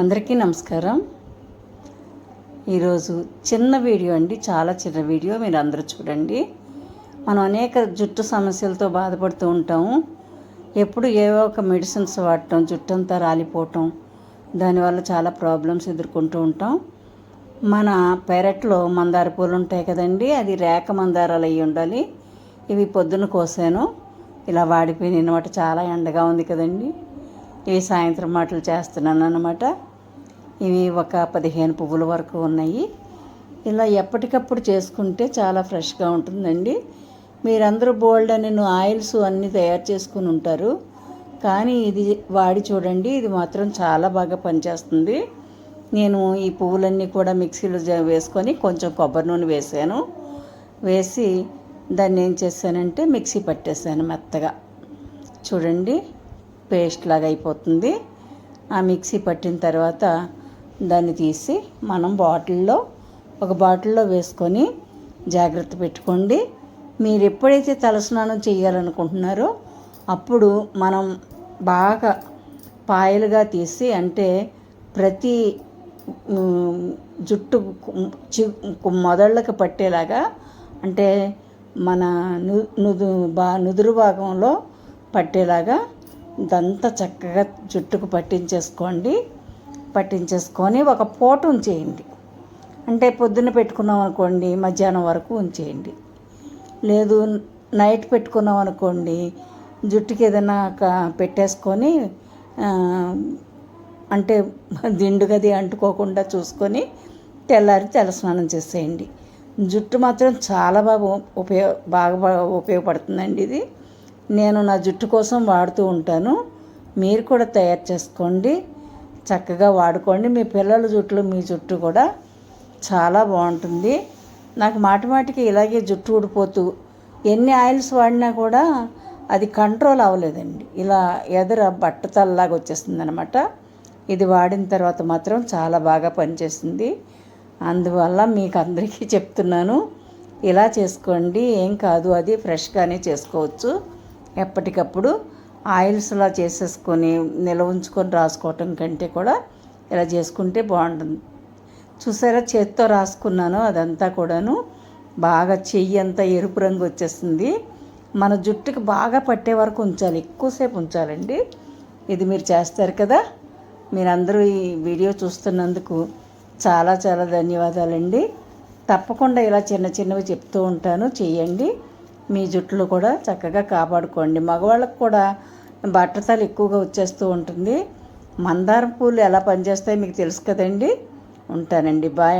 అందరికీ నమస్కారం. ఈరోజు చిన్న వీడియో అండి చాలా చిన్న వీడియో మీరు అందరూ చూడండి. మనం అనేక జుట్టు సమస్యలతో బాధపడుతూ ఉంటాము ఎప్పుడు ఏవో ఒక మెడిసిన్స్ వాడటం జుట్టు అంతా రాలిపోవటం దానివల్ల చాలా ప్రాబ్లమ్స్ ఎదుర్కొంటూ ఉంటాం. మన పెరట్లో మందార పూలు ఉంటాయి కదండి అది రేక మందారాలు అయ్యి ఉండాలి. ఇవి పొద్దున కోసాను ఇలా వాడిపోయిన అనమాట చాలా ఎండగా ఉంది కదండి. ఇవి సాయంత్రం మాటలు చేస్తున్నాను అనమాట ఇవి ఒక పదిహేను పువ్వుల వరకు ఉన్నాయి. ఇలా ఎప్పటికప్పుడు చేసుకుంటే చాలా ఫ్రెష్గా ఉంటుందండి. మీరందరూ బోల్డ్ అని ఆయిల్స్ అన్నీ తయారు చేసుకుని ఉంటారు. కానీ ఇది వాడి చూడండి ఇది మాత్రం చాలా బాగా పనిచేస్తుంది. నేను ఈ పువ్వులన్నీ కూడా మిక్సీలో వేసుకొని కొంచెం కొబ్బరి నూనె వేసాను. వేసి దాన్ని ఏం చేశానంటే మిక్సీ పట్టేశాను మెత్తగా. చూడండి పేస్ట్ లాగా అయిపోతుంది. ఆ మిక్సీ పట్టిన తర్వాత దాన్ని తీసి మనం బాటిల్లో ఒక బాటిల్లో వేసుకొని జాగ్రత్త పెట్టుకోండి. మీరు ఎప్పుడైతే తలస్నానం చేయాలనుకుంటున్నారో అప్పుడు మనం బాగా పాయలుగా తీసి అంటే ప్రతి జుట్టు చి- మొదళ్ళకి పట్టేలాగా అంటే మన ను నుదు బా నుదురు భాగంలో పట్టేలాగా ఇదంతా చక్కగా జుట్టుకు పట్టించేసుకోండి. పట్టించేసుకొని ఒక పూట ఉంచేయండి. అంటే పొద్దున్న పెట్టుకున్నాం అనుకోండి మధ్యాహ్నం వరకు ఉంచేయండి. లేదు నైట్ పెట్టుకున్నాం అనుకోండి జుట్టుకి ఏదైనా క- పెట్టేసుకొని అంటే దిండు గది అంటుకోకుండా చూసుకొని తెల్లారి తలస్నానం చేసేయండి. జుట్టు మాత్రం చాలా బాగా ఉపయోగ బాగా ఉపయోగపడుతుందండి ఇది. నేను నా జుట్టు కోసం వాడుతూ ఉంటాను. మీరు కూడా తయారు చేసుకోండి. చక్కగా వాడుకోండి. మీ పిల్లల జుట్లు మీ జుట్టు కూడా చాలా బాగుంటుంది. నాకు మాటిమాటికి ఇలాగే జుట్టు ఊడిపోతూ ఎన్ని ఆయిల్స్ వాడినా కూడా అది కంట్రోల్ అవ్వలేదండి. ఇలా ఎదర బట్టతల్లాగా వచ్చేస్తుంది అనమాట ఇది వాడిన తర్వాత మాత్రం చాలా బాగా పనిచేస్తుంది. అందువల్ల మీకు అందరికీ చెప్తున్నాను ఇలా చేసుకోండి. ఏం కాదు అది ఫ్రెష్గానే చేసుకోవచ్చు. ఎప్పటికప్పుడు ఆయిల్స్లా చేసేసుకొని నిల్వ ఉంచుకొని రాసుకోవటం కంటే కూడా ఇలా చేసుకుంటే బాగుంటుంది. చూసారా చేత్తో రాసుకున్నాను అదంతా కూడాను బాగా చెయ్యి అంతా ఎరుపు రంగు వచ్చేస్తుంది. మన జుట్టుకి బాగా పట్టే వరకు ఉంచాలి ఎక్కువసేపు ఉంచాలండి. ఇది మీరు చేస్తారు కదా మీరందరూ ఈ వీడియో చూస్తున్నందుకు చాలా చాలా ధన్యవాదాలండి. తప్పకుండా ఇలా చిన్న చిన్నవి చెప్తూ ఉంటాను చెయ్యండి. మీ జుట్టులు కూడా చక్కగా కాపాడుకోండి. మగవాళ్ళకు కూడా బట్టతలు ఎక్కువగా వచ్చేస్తూ ఉంటుంది. మందారం పూలు ఎలా పనిచేస్తాయో మీకు తెలుసు కదండి. ఉంటానండి. బాయ్